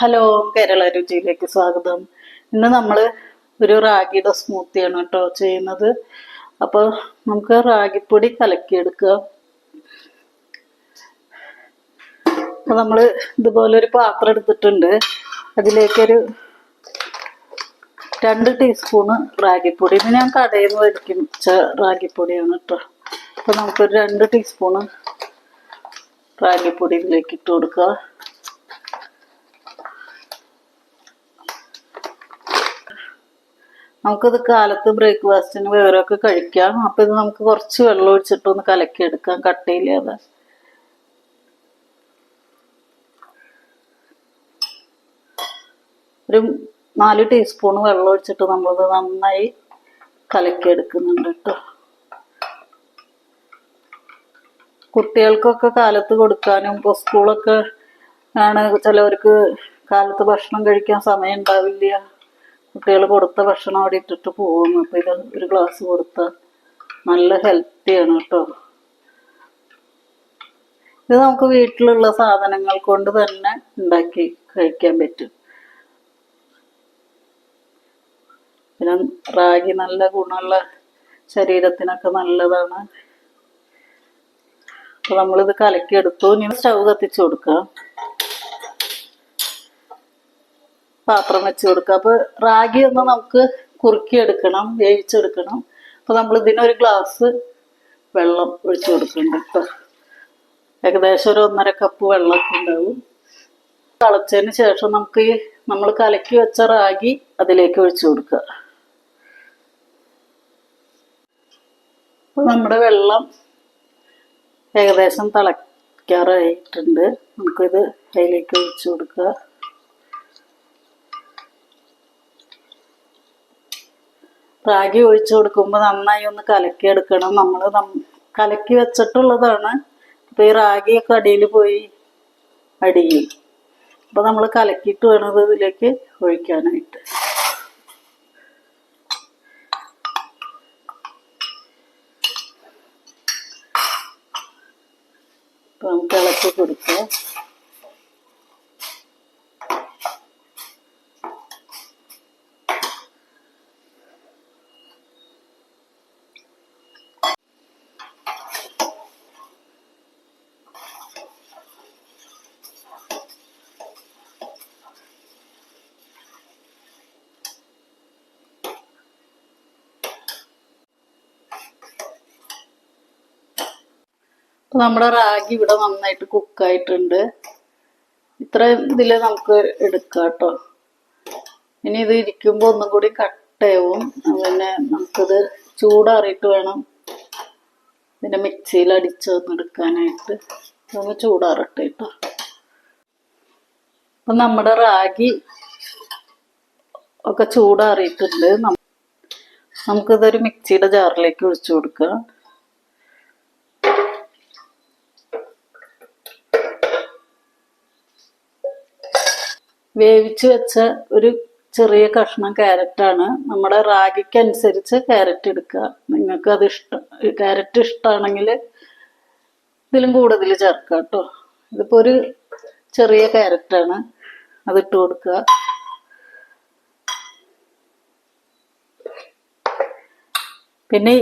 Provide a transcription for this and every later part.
Hello Kerala രുചിയിലേക്ക് സ്വാഗതം. ഇന്ന് നമ്മൾ ഒരു റാഗിയുടെ സ്മൂത്തിയാണ് കേട്ടോ ചെയ്യുന്നത്. അപ്പോൾ നമുക്ക് റാഗിപ്പൊടി കലക്കിയെടുക്കുക അപ്പോൾ നമ്മൾ ഇതുപോലെ ഒരു പാത്രം എടുത്തിട്ടുണ്ട്. അതിലേക്കൊരു രണ്ട് ടീസ്പൂണ് റാഗിപ്പൊടി. ഇത് ഞാൻ കടയിൽ നിന്ന് വരയ്ക്കും റാഗിപ്പൊടിയാണ് കേട്ടോ. അപ്പോൾ നമുക്കൊരു രണ്ട് ടീസ്പൂണ് റാഗിപ്പൊടി ഇതിലേക്ക് ഇട്ട് കൊടുക്കുക നമുക്കിത് കാലത്ത് ബ്രേക്ക്ഫാസ്റ്റിന് വേറൊക്കെ കഴിക്കാം. അപ്പൊ ഇത് നമുക്ക് കുറച്ച് വെള്ളം ഒഴിച്ചിട്ട് ഒന്ന് കലക്കിയെടുക്കാം കട്ടയില്ലാതെ ഒരു നാല് ടീസ്പൂൺ വെള്ളം ഒഴിച്ചിട്ട് നമ്മളിത് നന്നായി കലക്കിയെടുക്കുന്നുണ്ട് കേട്ടോ. കുട്ടികൾക്കൊക്കെ കാലത്ത് കൊടുക്കാനും ഇപ്പോൾ സ്കൂളൊക്കെ ആണ്. ചിലവർക്ക് കാലത്ത് ഭക്ഷണം കഴിക്കാൻ സമയം ഉണ്ടാവില്ല. കുട്ടികൾ കൊടുത്ത ഭക്ഷണം അവിടെ ഇട്ടിട്ട് പോകുന്നു. അപ്പൊ ഇത് ഒരു ഗ്ലാസ് കൊടുത്ത നല്ല ഹെൽത്തിയാണ് കേട്ടോ. ഇത് നമുക്ക് വീട്ടിലുള്ള സാധനങ്ങൾ കൊണ്ട് തന്നെ ഉണ്ടാക്കി കഴിക്കാൻ പറ്റും. പിന്നെ റാഗി നല്ല ഗുണമുള്ള ശരീരത്തിനൊക്കെ നല്ലതാണ്. അപ്പൊ നമ്മളിത് കലക്കിയെടുത്തു. ഇനി സ്റ്റൗ കത്തിച്ചു കൊടുക്കുക പാത്രം വെച്ച് കൊടുക്കുക. അപ്പൊ റാഗി ഒന്ന് നമുക്ക് കുറുക്കിയെടുക്കണം വേവിച്ചെടുക്കണം. അപ്പൊ നമ്മൾ ഇതിനൊരു ഗ്ലാസ് വെള്ളം ഒഴിച്ചു കൊടുക്കുന്നുണ്ട് കേട്ടോ ഏകദേശം ഒരു ഒന്നര കപ്പ് വെള്ളമൊക്കെ ഉണ്ടാവും. തിളച്ചതിന് ശേഷം നമുക്ക് നമ്മൾ കലക്കി വെച്ച റാഗി അതിലേക്ക് ഒഴിച്ചു കൊടുക്കുക. നമ്മുടെ വെള്ളം ഏകദേശം തിളയ്ക്കാറായിട്ടുണ്ട് നമുക്കിത് അതിലേക്ക് ഒഴിച്ചു കൊടുക്കുക. റാഗി ഒഴിച്ചു കൊടുക്കുമ്പോൾ നന്നായി ഒന്ന് കലക്കി എടുക്കണം. നമ്മൾ കലക്കി വെച്ചിട്ടുള്ളതാണ്. അപ്പൊ ഈ റാഗിയൊക്കെ അടിയിൽ പോയി അടിയും. അപ്പൊ നമ്മൾ കലക്കിയിട്ട് വേണം ഇതിലേക്ക് ഒഴിക്കാനായിട്ട്. അപ്പൊ നമുക്ക് ഇളക്കി കൊടുക്കുക നമ്മുടെ റാഗി ഇവിടെ നന്നായിട്ട് കുക്കായിട്ടുണ്ട്. ഇത്ര ഇതിൽ നമുക്ക് എടുക്കാം കേട്ടോ. ഇനി ഇത് ഇരിക്കുമ്പോൾ ഒന്നും കൂടി കട്ടയാവും പിന്നെ നമുക്കിത് ചൂടാറിയിട്ട് വേണം ഇതിന്റെ മിക്സിയിൽ അടിച്ചൊന്ന് എടുക്കാനായിട്ട്. ഒന്ന് ചൂടാറട്ടെ കേട്ടോ. അപ്പം നമ്മുടെ റാഗി ഒക്കെ ചൂടാറിയിട്ടുണ്ട്. നമുക്കിതൊരു മിക്സിയുടെ ജാറിലേക്ക് ഒഴിച്ചു കൊടുക്കാം. വേവിച്ച് വെച്ച ഒരു ചെറിയ കഷ്ണം ക്യാരറ്റാണ് നമ്മുടെ റാഗിക്ക് അനുസരിച്ച് ക്യാരറ്റ് എടുക്കുക. നിങ്ങൾക്ക് അത് ഇഷ്ടം ക്യാരറ്റ് ഇഷ്ടമാണെങ്കിൽ ഇതിലും കൂടുതൽ ചേർക്കുക കേട്ടോ. ഇതിപ്പോൾ ഒരു ചെറിയ ക്യാരറ്റാണ് അത് ഇട്ട് കൊടുക്കുക. പിന്നെ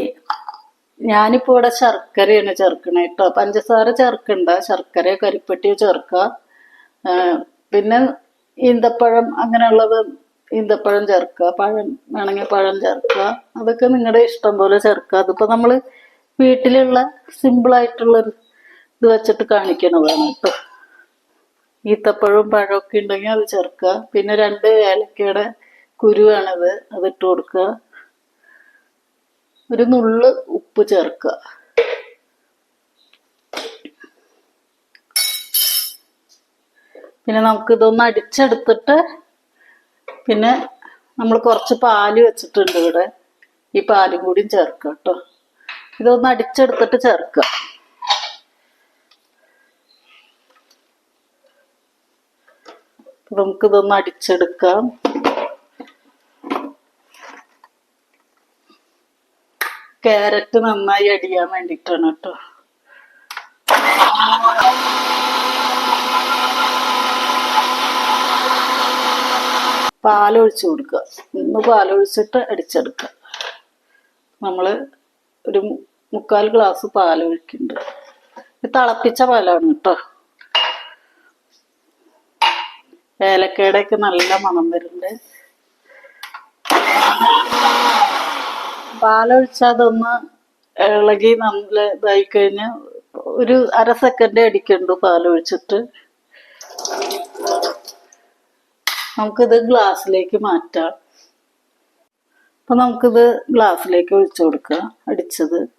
ഞാനിപ്പോൾ ഇവിടെ ശർക്കരയാണ് ചേർക്കണേ കേട്ടോ. പഞ്ചസാര ചേർക്കണ്ട. ശർക്കരയോ കരിപ്പെട്ടിയോ ചേർക്കുക. പിന്നെ ഈന്തപ്പഴം അങ്ങനെയുള്ളത് ഈന്തപ്പഴം ചേർക്കുക പഴം വേണമെങ്കിൽ പഴം ചേർക്കുക. അതൊക്കെ നിങ്ങളുടെ ഇഷ്ടം പോലെ ചേർക്കുക. അതിപ്പോ നമ്മൾ വീട്ടിലുള്ള ഒരു ഇത് വെച്ചിട്ട് കാണിക്കണതാണ് കേട്ടോ ഈത്തപ്പഴവും പഴമൊക്കെ ഉണ്ടെങ്കിൽ അത് ചേർക്കുക. പിന്നെ രണ്ട് ഏലക്കയുടെ കുരുവാണിത് അതിട്ട് കൊടുക്കുക. ഒരു നുള്ള് ഉപ്പ് ചേർക്കുക. പിന്നെ നമുക്ക് ഇതൊന്ന് അടിച്ചെടുത്തിട്ട് പിന്നെ നമ്മൾ കുറച്ച് പാൽ വെച്ചിട്ടുണ്ട് ഇവിടെ. ഈ പാലും കൂടിയും ചേർക്കുക കേട്ടോ. ഇതൊന്ന് അടിച്ചെടുത്തിട്ട് ചേർക്കുക. നമുക്ക് നമുക്കിതൊന്ന് അടിച്ചെടുക്കാം. ക്യാരറ്റ് നന്നായി അടിയാൻ വേണ്ടിയിട്ടാണ് കേട്ടോ. പാലൊഴിച്ച് കൊടുക്കുക. ഒന്ന് പാലൊഴിച്ചിട്ട് അടിച്ചെടുക്കുക. നമ്മൾ ഒരു മുക്കാൽ ഗ്ലാസ് പാലൊഴിക്കുന്നുണ്ട്. തിളപ്പിച്ച പാലാണ് കേട്ടോ ഏലക്കയുടെ ഒക്കെ നല്ല മണം വരുന്നുണ്ട്. പാലൊഴിച്ചാൽ അതൊന്ന് ഇളകി നല്ല ഇതായി കഴിഞ്ഞ് ഒരു അര സെക്കൻഡ് അടിക്കണ്ടു പാലൊഴിച്ചിട്ട്. നമുക്കിത് ഗ്ലാസ്സിലേക്ക് മാറ്റാം. അപ്പം നമുക്കിത് ഗ്ലാസ്സിലേക്ക് ഒഴിച്ചു കൊടുക്കുക. അടിച്ചത്